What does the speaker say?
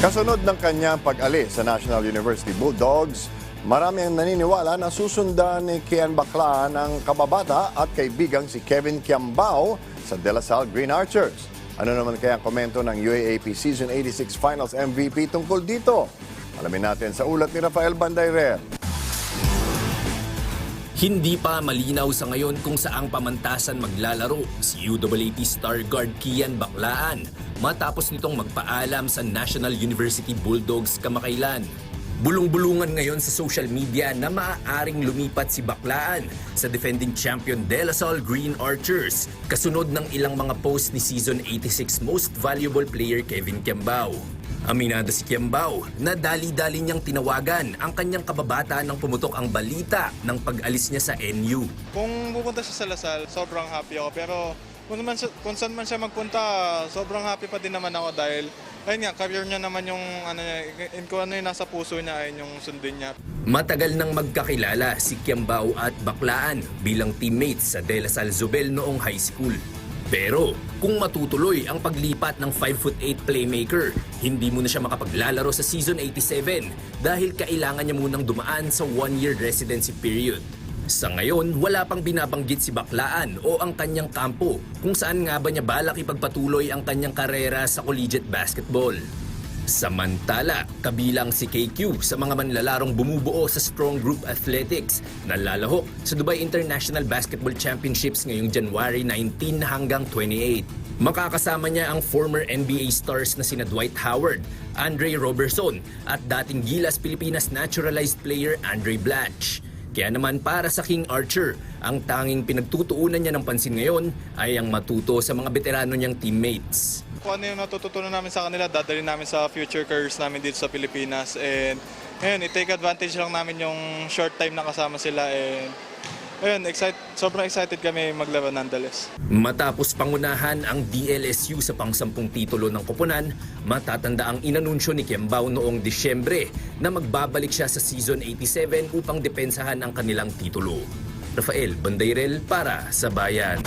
Kasunod ng kanyang pag-alis sa National University Bulldogs, marami ang naniniwala na susundan ni Kian Bakla ng kababata at kaibigang si Kevin Kiambao sa De La Salle Green Archers. Ano naman kaya ang komento ng UAAP Season 86 Finals MVP tungkol dito? Alamin natin sa ulat ni Rafael Bandairer. Hindi pa malinaw sa ngayon kung saang pamantasan maglalaro si UAAP star guard Kian Baklaan matapos nitong magpaalam sa National University Bulldogs kamakailan. Bulong-bulungan ngayon sa social media na maaaring lumipat si Baklaan sa defending champion De La Salle Green Archers kasunod ng ilang mga post ni Season 86 Most Valuable Player Kevin Kiambao. Aminado si Kiambao na dali-dali niyang tinawagan ang kanyang kababata nang pumutok ang balita ng pag-alis niya sa NU. Kung pupunta siya sa Lasal, sobrang happy ako. Pero kung, man, siya- kung saan man siya magpunta, sobrang happy pa din naman ako dahil ayun nga, career niya naman yung ano in- kung ano yung nasa puso niya, ayun yung sundin niya. Matagal nang magkakilala si Kiambao at Baklaan bilang teammates sa De La Salle Zobel noong high school. Pero kung matutuloy ang paglipat ng 5'8 playmaker, hindi muna siya makapaglalaro sa season 87 dahil kailangan niya munang dumaan sa one-year residency period. Sa ngayon, wala pang binabanggit si Baklaan o ang kanyang kampo kung saan nga ba niya balak ipagpatuloy ang kanyang karera sa collegiate basketball. Samantala, kabilang si KQ sa mga manlalarong bumubuo sa Strong Group Athletics na lalahok sa Dubai International Basketball Championships ngayong January 19 hanggang 28. Makakasama niya ang former NBA stars na sina Dwight Howard, Andre Robertson at dating Gilas Pilipinas naturalized player Andre Blatch. Kaya naman para sa King Archer, ang tanging pinagtutuunan niya ng pansin ngayon ay ang matuto sa mga veterano niyang teammates. Kung ano yung natututunan namin sa kanila, dadalhin namin sa future careers namin dito sa Pilipinas. And ayun, i-take advantage lang namin yung short time na kasama sila. And ayun, excited, sobrang excited kami maglaro nonetheless. Matapos pangunahan ang DLSU sa pangsampung titulo ng koponan, matatanda ang inanunsyo ni Kiambao noong Disyembre na magbabalik siya sa season 87 upang depensahan ang kanilang titulo. Rafael Bandairel para sa Bayan.